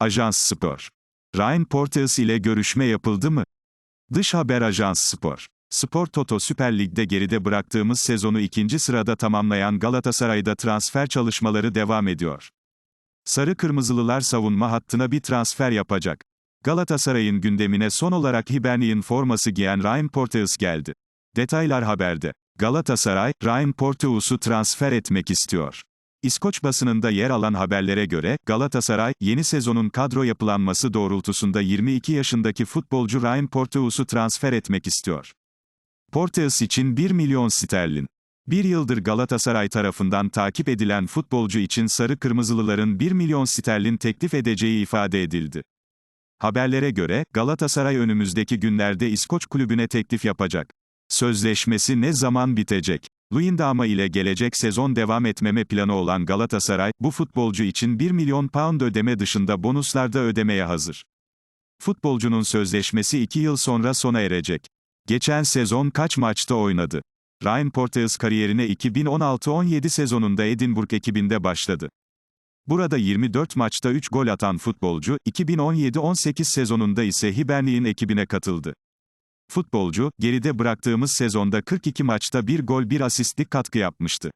Ajans Spor. Ryan Porteous ile görüşme yapıldı mı? Dış haber Ajans Spor. Spor Toto Süper Lig'de geride bıraktığımız sezonu ikinci sırada tamamlayan Galatasaray'da transfer çalışmaları devam ediyor. Sarı Kırmızılılar savunma hattına bir transfer yapacak. Galatasaray'ın gündemine son olarak Hibernian forması giyen Ryan Porteous geldi. Detaylar haberde. Galatasaray, Ryan Porteous'u transfer etmek istiyor. İskoç basınında yer alan haberlere göre, Galatasaray, yeni sezonun kadro yapılanması doğrultusunda 22 yaşındaki futbolcu Ryan Porteous'u transfer etmek istiyor. Porteous için 1 milyon sterlin. Bir yıldır Galatasaray tarafından takip edilen futbolcu için Sarı Kırmızılıların 1 milyon sterlin teklif edeceği ifade edildi. Haberlere göre, Galatasaray önümüzdeki günlerde İskoç kulübüne teklif yapacak. Sözleşmesi ne zaman bitecek? Luyendama ile gelecek sezon devam etmeme planı olan Galatasaray, bu futbolcu için 1 milyon pound ödeme dışında bonuslarda ödemeye hazır. Futbolcunun sözleşmesi 2 yıl sonra sona erecek. Geçen sezon kaç maçta oynadı? Ryan Porteous kariyerine 2016-17 sezonunda Edinburgh ekibinde başladı. Burada 24 maçta 3 gol atan futbolcu, 2017-18 sezonunda ise Hibernian ekibine katıldı. Futbolcu, geride bıraktığımız sezonda 42 maçta 1 gol 1 asistlik katkı yapmıştı.